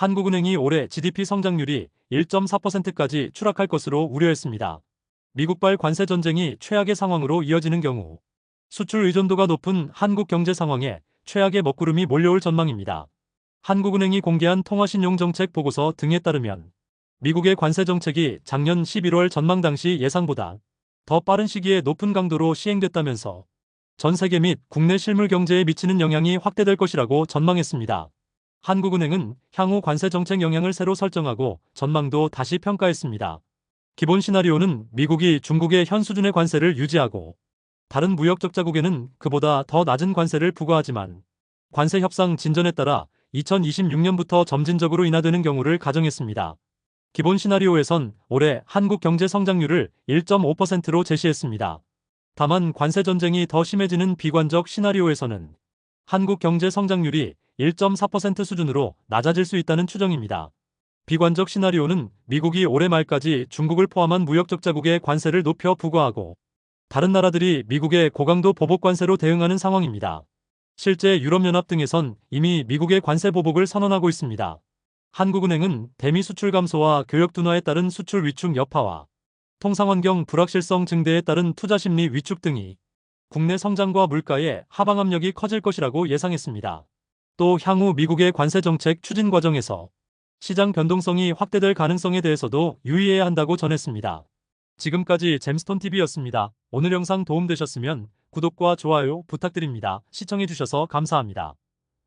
한국은행이 올해 GDP 성장률이 1.4%까지 추락할 것으로 우려했습니다. 미국발 관세 전쟁이 최악의 상황으로 이어지는 경우 수출 의존도가 높은 한국 경제 상황에 최악의 먹구름이 몰려올 전망입니다. 한국은행이 공개한 통화신용정책 보고서 등에 따르면 미국의 관세 정책이 작년 11월 전망 당시 예상보다 더 빠른 시기에 높은 강도로 시행됐다면서 전 세계 및 국내 실물 경제에 미치는 영향이 확대될 것이라고 전망했습니다. 한국은행은 향후 관세 정책 영향을 새로 설정하고 전망도 다시 평가했습니다. 기본 시나리오는 미국이 중국의 현 수준의 관세를 유지하고 다른 무역 적자국에는 그보다 더 낮은 관세를 부과하지만 관세 협상 진전에 따라 2026년부터 점진적으로 인하되는 경우를 가정했습니다. 기본 시나리오에선 올해 한국 경제 성장률을 1.5%로 제시했습니다. 다만 관세 전쟁이 더 심해지는 비관적 시나리오에서는 한국 경제 성장률이 1.4% 수준으로 낮아질 수 있다는 추정입니다. 비관적 시나리오는 미국이 올해 말까지 중국을 포함한 무역 적자국의 관세를 높여 부과하고 다른 나라들이 미국의 고강도 보복 관세로 대응하는 상황입니다. 실제 유럽연합 등에선 이미 미국의 관세 보복을 선언하고 있습니다. 한국은행은 대미 수출 감소와 교역 둔화에 따른 수출 위축 여파와 통상 환경 불확실성 증대에 따른 투자 심리 위축 등이 국내 성장과 물가의 하방 압력이 커질 것이라고 예상했습니다. 또 향후 미국의 관세 정책 추진 과정에서 시장 변동성이 확대될 가능성에 대해서도 유의해야 한다고 전했습니다. 지금까지 잼스톤TV였습니다. 오늘 영상 도움되셨으면 구독과 좋아요 부탁드립니다. 시청해주셔서 감사합니다.